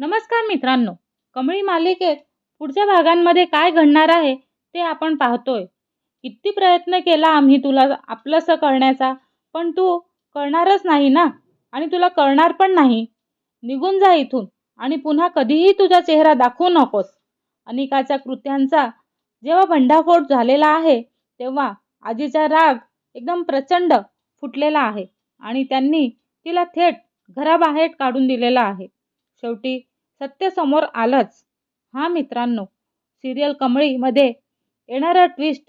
नमस्कार मित्रांनो कमळी मालिकेत पुढच्या भागांमध्ये काय घडणार आहे ते आपण पाहतोय. किती प्रयत्न केला आम्ही तुला आपलंसं करण्याचा पण तू करणारच नाही ना? आणि तुला करणार पण नाही. निघून जा इथून आणि पुन्हा कधीही तुझा चेहरा दाखवू नकोस. अनिकाच्या कृत्यांचा जेव्हा भंडाफोड झालेला आहे तेव्हा आजीचा राग एकदम प्रचंड फुटलेला आहे आणि त्यांनी तिला थेट घराबाहेर काढून दिलेला आहे. शेवटी सत्य समोर आलंच. हा मित्रांनो सिरियल कमळीमध्ये येणारा ट्विस्ट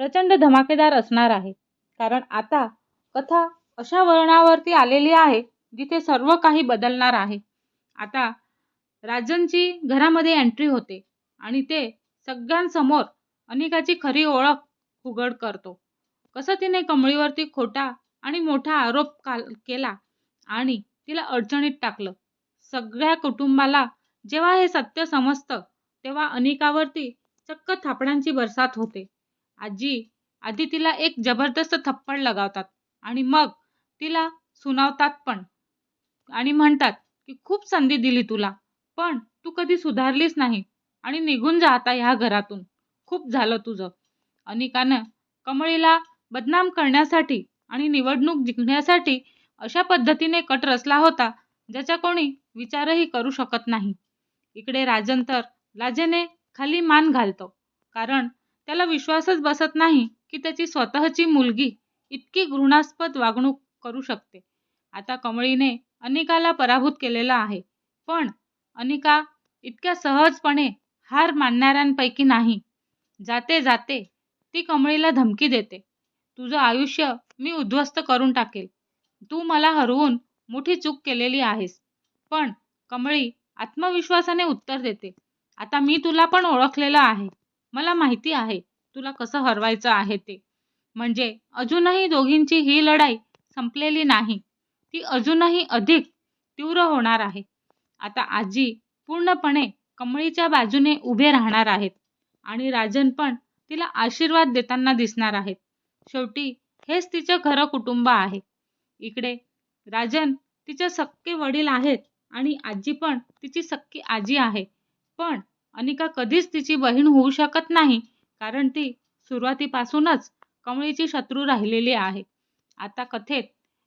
प्रचंड धमाकेदार असणार आहे. कारण आता कथा अशा वळणावरती आलेली आहे जिथे सर्व काही बदलणार आहे. आता राजनची घरामध्ये एंट्री होते आणि ते सगळ्यांसमोर अनिकाची खरी ओळख उघड करतो. कसं तिने कमळीवरती खोटा आणि मोठा आरोप काल केला आणि तिला अडचणीत टाकलं. सगळ्या कुटुंबाला जेव्हा हे सत्य समजतं तेव्हा अनिकावरती चक्क थापडांची बरसात होते. आजी आधी तिला एक जबरदस्त थप्पड लगावतात आणि मग तिला सुनावतात पण. आणि म्हणतात की खूप संधी दिली तुला पण तू कधी सुधारलीच नाही आणि निघून जा आता ह्या घरातून. खूप झालं तुझं. अनिकानं कमळीला बदनाम करण्यासाठी आणि निवडणूक जिंकण्यासाठी अशा पद्धतीने कट रचला होता ज्याचा कोणी विचारही करू शकत नाही. इकडे राजन तर लाजेने खाली मान घालतो. कारण त्याला विश्वासच बसत नाही की त्याची स्वतःची मुलगी इतकी घृणास्पद वागणूक करू शकते. आता कमळीने अनिकाला पराभूत केलेला आहे. पण अनिका इतक्या सहजपणे हार मानणाऱ्यांपैकी नाही. जाते जाते ती कमळीला धमकी देते. तुझं आयुष्य मी उद्ध्वस्त करून टाकेल. तू मला हरवून मोठी चूक केलेली आहेस. पण कमळी आत्मविश्वासाने उत्तर देते. आता मी तुला पण ओळखलेलं आहे. मला माहिती आहे तुला कसं हरवायचं आहे ते. म्हणजे अजूनही दोघींची ही लढाई संपलेली नाही. ती अजूनही अधिक तीव्र होणार आहे. आता आजी पूर्णपणे कमळीच्या बाजूने उभे राहणार आहेत. आणि राजन पण तिला आशीर्वाद देताना दिसणार आहेत. शेवटी हेच तिचं खरं कुटुंब आहे. इकडे राजन तिचे सक्के वडील आहेत आणि आजी पण तिची सक्की आजी आहे. पण अनिका कधीच तिची बहीण होऊ शकत नाही कारण ती सुरुवातीपासूनच कमळीची शत्रू राहिलेली आहे. आता कथेत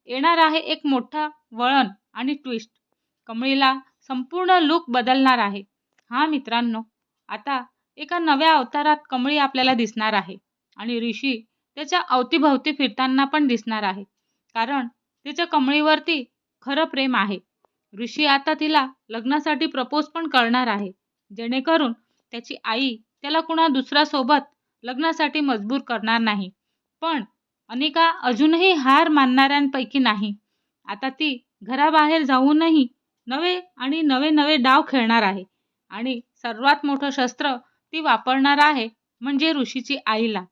येणार आहे एक मोठा वळण आणि ट्विस्ट कमळीला संपूर्ण लुक बदलणार आहे. हा मित्रांनो आता एका नव्या अवतारात कमळी आपल्याला दिसणार आहे आणि ऋषी त्याच्या अवतीभवती फिरताना पण दिसणार आहे. कारण तिच्या कमळीवरती खरं प्रेम आहे. ऋषी आता तिला लग्नासाठी प्रपोज पण करणार आहे. जेणेकरून त्याची आई त्याला कुणा दुसऱ्यासोबत लग्नासाठी मजबूर करणार नाही. पण अनिका अजूनही हार मानणाऱ्यांपैकी नाही. आता ती घराबाहेर जाऊनही नवे आणि नवे नवे डाव खेळणार आहे आणि सर्वात मोठं शस्त्र ती वापरणार आहे म्हणजे ऋषीची आईला.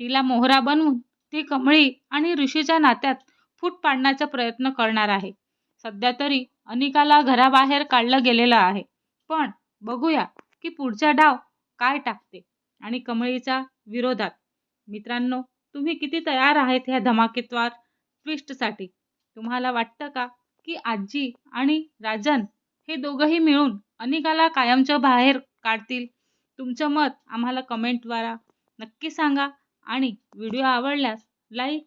तिला मोहरा बनवून ती कमळी आणि ऋषीच्या नात्यात फूट पाडण्याचा प्रयत्न करणार आहे. सध्या तरी अनिकाला घराबाहेर काढलं गेलेलं आहे. पण बघूया की पुढचा डाव काय टाकते आणि कमळीच्या विरोधात. मित्रांनो तुम्ही किती तयार आहेत ह्या धमाकेद्वार ट्विस्टसाठी? तुम्हाला वाटतं का की आजी आणि राजन हे दोघंही मिळून अनिकाला कायमच्या बाहेर काढतील? तुमचं मत आम्हाला कमेंटद्वारा नक्की सांगा आणि व्हिडिओ आवडल्यास लाईक